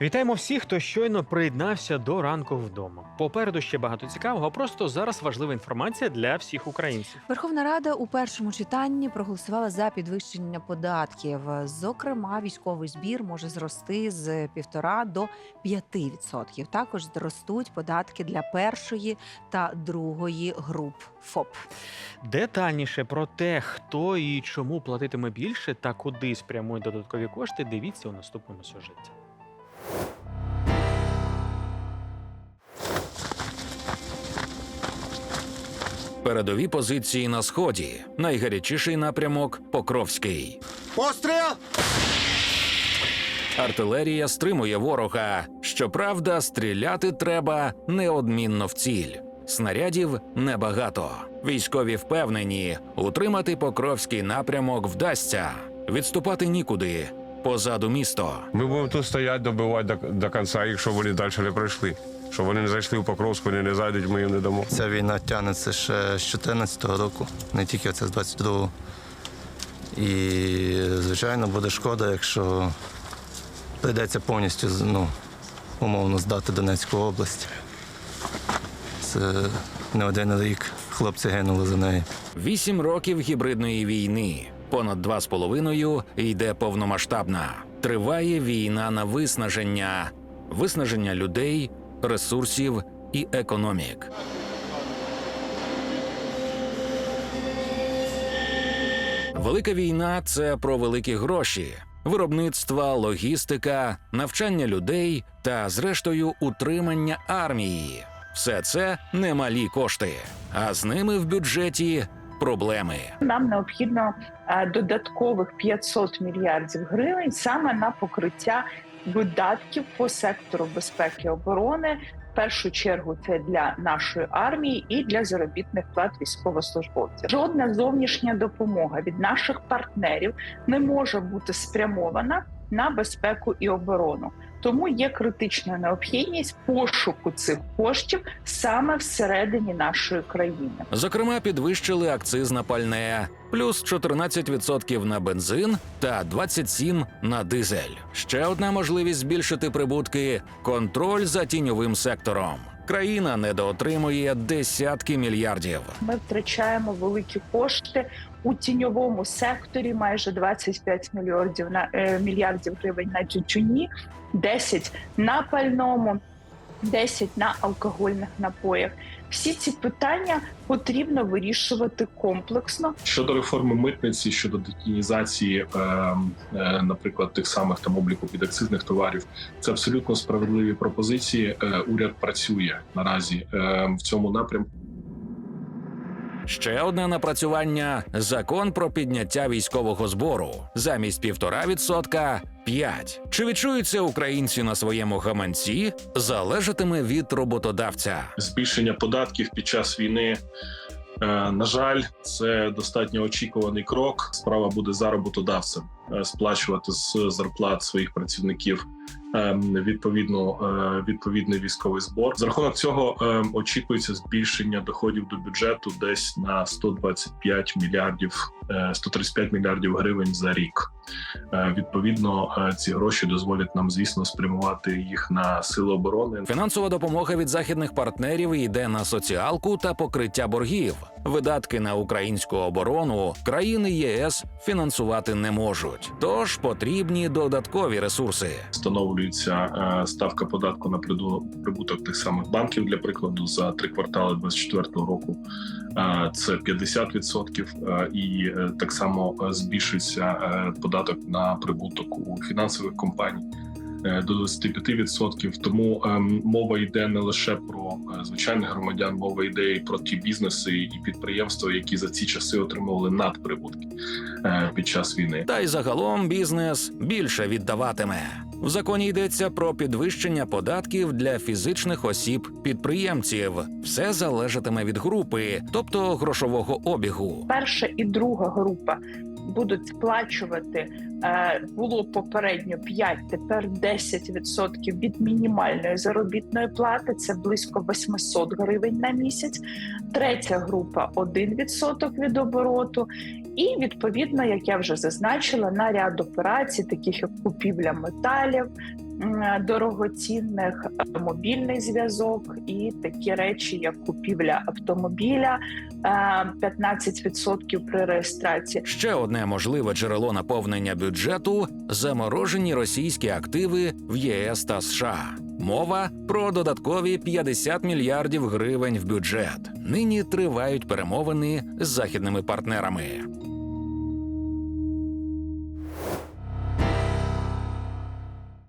Вітаємо всіх, хто щойно приєднався до ранку вдома. Попереду ще багато цікавого. Просто зараз важлива інформація для всіх українців. Верховна Рада у першому читанні проголосувала за підвищення податків. Зокрема, військовий збір може зрости з 1,5 до 5%. Також зростуть податки для першої та другої груп ФОП. Детальніше про те, хто і чому платитиме більше та куди спрямують додаткові кошти, дивіться у наступному сюжеті. Передові позиції на сході. Найгарячіший напрямок Покровський. Постріл! Артилерія стримує ворога. Щоправда, стріляти треба неодмінно в ціль. Снарядів небагато. Військові впевнені, утримати Покровський напрямок вдасться. Відступати нікуди. Позаду місто. Ми будемо тут стояти, добивати до, до кінця їх, щоб вони далі не пройшли. Щоб вони не зайшли в Покровську, вони не зайдуть, ми їм не дамо. Ця війна тягнеться ще з 2014 року, не тільки це з 22-го. І, звичайно, буде шкода, якщо прийдеться повністю ну, умовно здати Донецьку область. Це не один рік хлопці гинули за неї. Вісім років гібридної війни. Понад два з половиною йде повномасштабна. Триває війна на виснаження, виснаження людей, ресурсів і економік. Велика війна це про великі гроші, виробництва, логістика, навчання людей та, зрештою, утримання армії. Все це немалі кошти, а з ними в бюджеті проблеми. Нам необхідно е, додаткових 500 мільярдів гривень саме на покриття видатків по сектору безпеки і оборони. В першу чергу це для нашої армії і для заробітних плат військовослужбовців. Жодна зовнішня допомога від наших партнерів не може бути спрямована на безпеку і оборону. Тому є критична необхідність пошуку цих коштів саме всередині нашої країни. Зокрема, підвищили акциз на пальне, плюс 14% на бензин та 27% на дизель. Ще одна можливість збільшити прибутки контроль за тіньовим сектором. Країна недоотримує десятки мільярдів. Ми втрачаємо великі кошти у тіньовому секторі, майже 25 мільярдів на е, мільярдів гривень на тютюні, 10 на пальному, 10 на алкогольних напоях. Всі ці питання потрібно вирішувати комплексно. Щодо реформи митниці, щодо детінізації, е, е, наприклад, тих самих там обліку підакцизних товарів, це абсолютно справедливі пропозиції. Е, уряд працює наразі е, в цьому напрямку. Ще одне напрацювання закон про підняття військового збору замість півтора відсотка п'ять. Чи відчуються українці на своєму гаманці? Залежатиме від роботодавця. Збільшення податків під час війни. е, На жаль, це достатньо очікуваний крок. Справа буде за роботодавцем е, сплачувати з зарплат своїх працівників відповідно е, відповідний військовий збор. За рахунок цього е, очікується збільшення доходів до бюджету десь на 125 мільярдів, е, 135 мільярдів гривень за рік. Е, Відповідно, е, ці гроші дозволять нам, звісно, спрямувати їх на сили оборони. Фінансова допомога від західних партнерів йде на соціалку та покриття боргів. Видатки на українську оборону країни ЄС фінансувати не можуть, тож потрібні додаткові ресурси. Встановлюється е, ставка податку на прибуток тих самих банків для прикладу за три квартали 2024 року. Е, Це 50% е, і так само збільшується податок на прибуток у фінансових компаній. До 25%. Тому ем, мова йде не лише про звичайних громадян, мова йде і про ті бізнеси і підприємства, які за ці часи отримували надприбутки е, під час війни. Та й загалом бізнес більше віддаватиме. В законі йдеться про підвищення податків для фізичних осіб підприємців. Все залежатиме від групи, тобто грошового обігу. Перша і друга група будуть сплачувати. е, Було попередньо 5, тепер 10% від мінімальної заробітної плати. Це близько 800 гривень на місяць. Третя група 1% від обороту. І відповідно, як я вже зазначила, на ряд операцій, таких як купівля металів, дорогоцінних е, мобільний зв'язок і такі речі, як купівля автомобіля, е, 15% при реєстрації. Ще одне можливе джерело наповнення бюджету заморожені російські активи в ЄС та США. Мова про додаткові 50 мільярдів гривень в бюджет. Нині тривають перемовини з західними партнерами.